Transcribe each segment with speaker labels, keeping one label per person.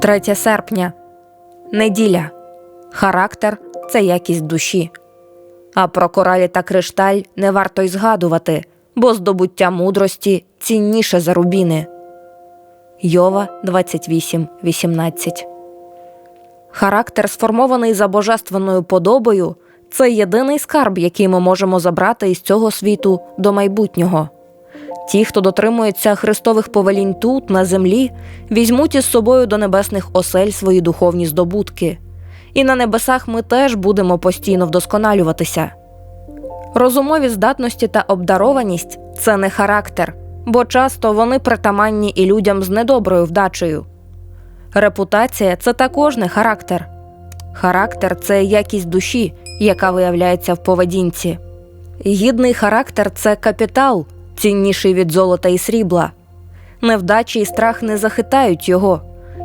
Speaker 1: 3 серпня. Неділя. Характер це якість душі. А про коралі та кришталь не варто й згадувати, бо здобуття мудрості цінніше за рубіни. Йова 28.18 Характер, сформований за божественною подобою, це єдиний скарб, який ми можемо забрати із цього світу до майбутнього. Ті, хто дотримується Христових повелінь тут, на землі, візьмуть із собою до небесних осель свої духовні здобутки. І на небесах ми теж будемо постійно вдосконалюватися. Розумові здатності та обдарованість це не характер, бо часто вони притаманні і людям з недоброю вдачею. Репутація це також не характер. Характер це якість душі, яка виявляється в поведінці. Гідний характер це капітал, цінніший від золота і срібла. Невдачі і страх не захитають його,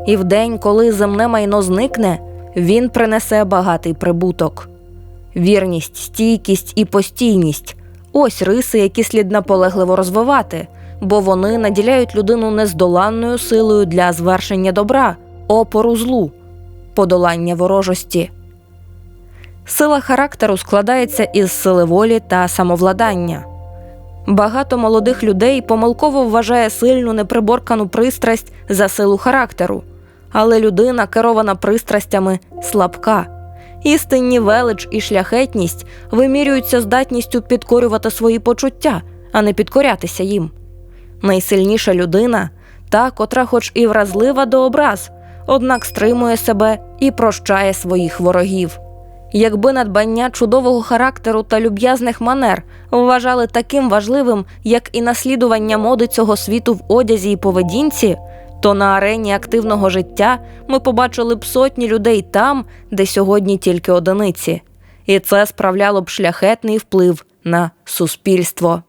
Speaker 1: і в день, коли земне майно зникне, він принесе багатий прибуток. Вірність, стійкість і постійність ось риси, які слід наполегливо розвивати, бо вони наділяють людину нездоланною силою для звершення добра, опору злу, подолання ворожості. Сила характеру складається із сили волі та самовладання. Багато молодих людей помилково вважає сильну неприборкану пристрасть за силу характеру, але людина, керована пристрастями, слабка. Істинні велич і шляхетність вимірюються здатністю підкорювати свої почуття, а не підкорятися їм. Найсильніша людина та, котра, хоч і вразлива до образ, однак стримує себе і прощає своїх ворогів. Якби надбання чудового характеру та люб'язних манер вважали таким важливим, як і наслідування моди цього світу в одязі і поведінці, то на арені активного життя ми побачили б сотні людей там, де сьогодні тільки одиниці, і це справляло б шляхетний вплив на суспільство.